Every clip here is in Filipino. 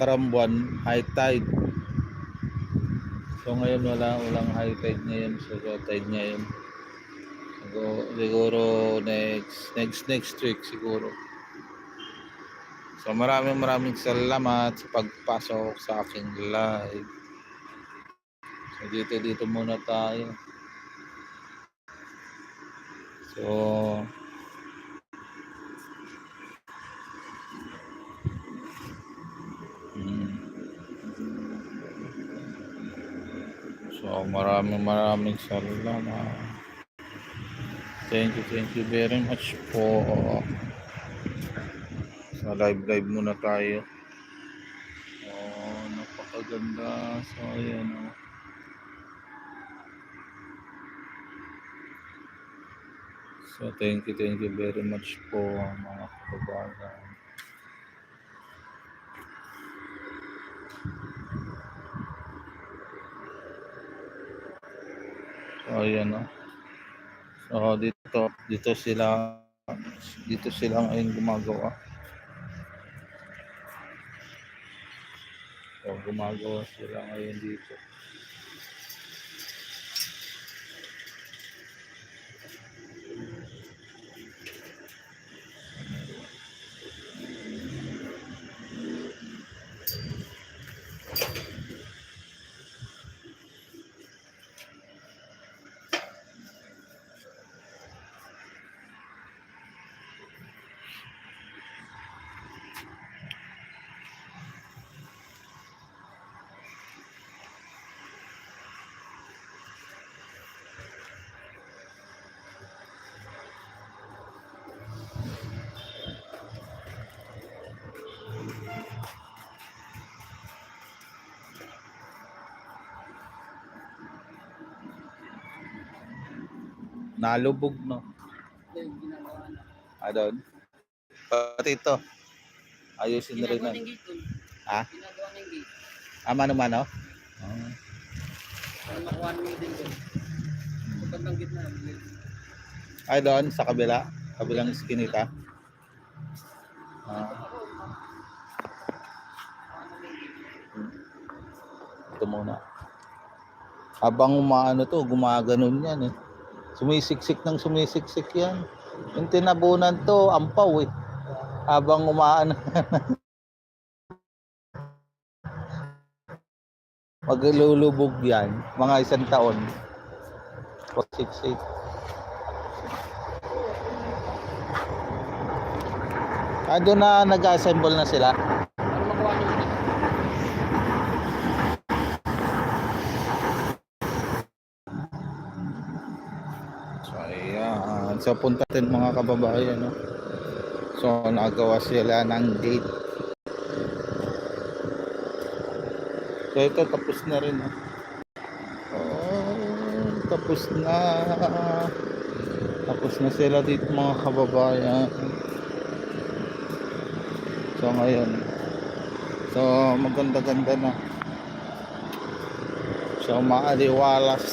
nakaraang buwan, high tide. So ngayon wala, walang high tide ngayon. So low tide ngayon. Siguro, siguro next, next, next week siguro. So maraming maraming salamat sa pagpasok sa aking live. So dito dito muna tayo. So So maraming maraming salamat. Thank you, thank you very much po. Sa live live muna tayo. Oh, napakaganda. So ayan oh. So thank you, thank you very much po mga kababayan. So ayan oh. So dito, dito sila dito sila ngayon gumagawa. So gumagawa sila ngayon dito. Nalubog no. Ah, doon. Pati ito. Ayusin na rin Ginagawa na. ng gate dun. Ha? Ginagawa ng gate. Ah, mano-mano? Oh. Para makuha nyo din dun. Magandang gitna. gate. Ay, doon sa kabila. Kabilang iskinita. Ah, ito muna. Habang umaano to, gumaganon yan eh. Sumisiksik ng sumisiksik yan. Yung tinabunan to, ampaw eh. Habang umaano. Maglulubog yan. Mga isang taon. Siksik. Ah, doon na nag-assemble na sila. Para makuha nyo din. So, So, punta din mga kababayan. No? So, nagawa sila ng gate. So, ito tapos na rin. No? Oh, tapos na. Tapos na sila dito mga kababayan. So, ngayon. So, maganda-ganda na. So, maaliwalas.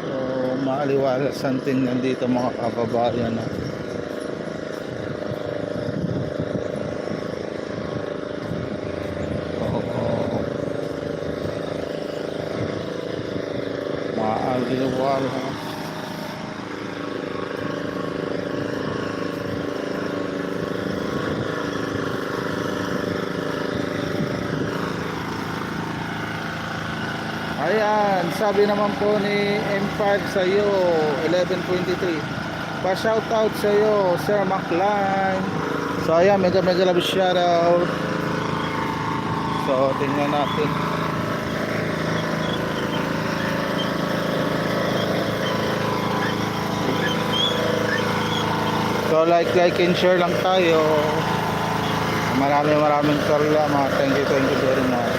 So, maaliwalas ang tingnan dito mga kababayan. No? Oo. Ayan, sabi naman po ni M5 sa iyo, 1123. Pa-shoutout sa iyo, Sir Maclan. So ayan, mega mega love shoutout. So tingnan natin. So like, like and share lang tayo. Maraming maraming salamat. Thank you, thank you very much.